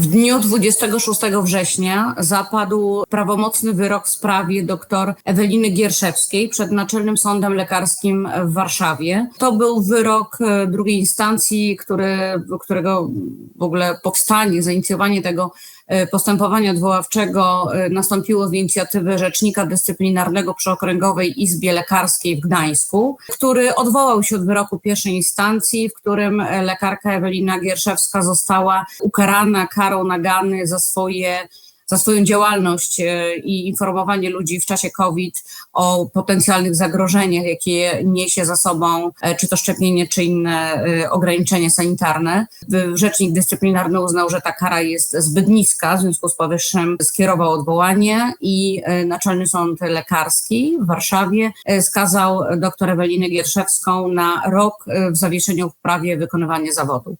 W dniu 26 września zapadł prawomocny wyrok w sprawie dr Eweliny Gierszewskiej przed Naczelnym Sądem Lekarskim w Warszawie. To był wyrok e, drugiej instancji, który, którego w ogóle powstanie, zainicjowanie tego e, postępowania odwoławczego e, nastąpiło z inicjatywy Rzecznika Dyscyplinarnego przy Okręgowej Izbie Lekarskiej w Gdańsku, który odwołał się od wyroku pierwszej instancji, w którym lekarka Ewelina Gierszewska została ukarana karą nagany za swoje za swoją działalność e, i informowanie ludzi w czasie COVID o potencjalnych zagrożeniach, jakie niesie za sobą e, czy to szczepienie, czy inne e, ograniczenia sanitarne. Rzecznik dyscyplinarny uznał, że ta kara jest zbyt niska, w związku z powyższym skierował odwołanie i Naczelny Sąd Lekarski w Warszawie skazał dr Ewelinę Gierszewską na rok w zawieszeniu w prawie wykonywania zawodu.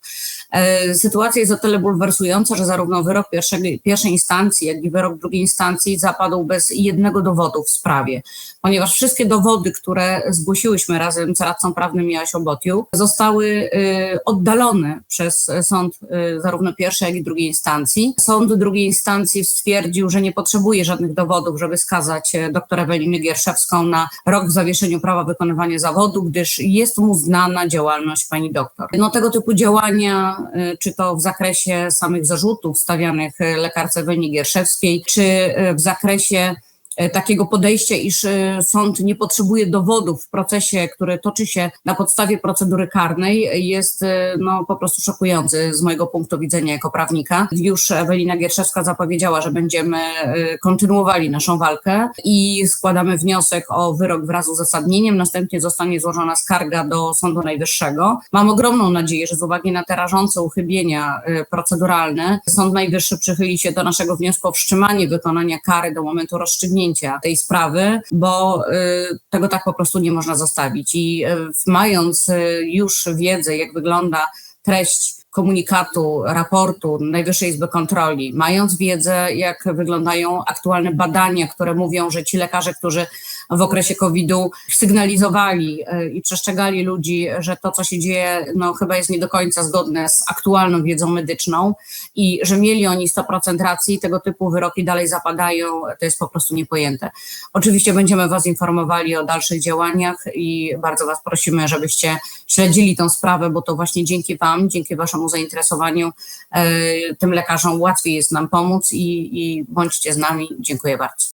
Sytuacja jest o tyle bulwersująca, że zarówno wyrok pierwszej, pierwszej instancji, jak i wyrok drugiej instancji zapadł bez jednego dowodu w sprawie, ponieważ wszystkie dowody, które zgłosiłyśmy razem z radcą prawnym Joasią Botiu, zostały y, oddalone przez sąd y, zarówno pierwszej, jak i drugiej instancji. Sąd drugiej instancji stwierdził, że nie potrzebuje żadnych dowodów, żeby skazać dr Ewelinę Gierszewską na rok w zawieszeniu prawa wykonywania zawodu, gdyż jest mu znana działalność pani doktor. No tego typu działania, y, czy to w zakresie samych zarzutów stawianych lekarce Ewelinie Gierszewskiej, czy w zakresie e, takiego podejścia, iż e, sąd nie potrzebuje dowodów w procesie, który toczy się na podstawie procedury karnej, jest e, no, po prostu szokujący z mojego punktu widzenia jako prawnika. Już Ewelina Gierszewska zapowiedziała, że będziemy kontynuowali naszą walkę i składamy wniosek o wyrok wraz z uzasadnieniem. Następnie zostanie złożona skarga do Sądu Najwyższego. Mam ogromną nadzieję, że z uwagi na te rażące uchybienia proceduralne, Sąd Najwyższy przychyli się do naszego wniosku o wstrzymanie wykonania kary do momentu rozstrzygnięcia tej sprawy, bo y, tego tak po prostu nie można zostawić. I y, mając y, już wiedzę, jak wygląda treść komunikatu, raportu Najwyższej Izby Kontroli, mając wiedzę, jak wyglądają aktualne badania, które mówią, że ci lekarze, którzy w okresie COVID-u sygnalizowali e, i przestrzegali ludzi, że to, co się dzieje, no chyba jest nie do końca zgodne z aktualną wiedzą medyczną i że mieli oni 100% racji, tego typu wyroki dalej zapadają, to jest po prostu niepojęte. Oczywiście będziemy Was informowali o dalszych działaniach i bardzo Was prosimy, żebyście śledzili tą sprawę, bo to właśnie dzięki Wam, dzięki Waszemu zainteresowaniu e, tym lekarzom łatwiej jest nam pomóc i, i bądźcie z nami. Dziękuję bardzo.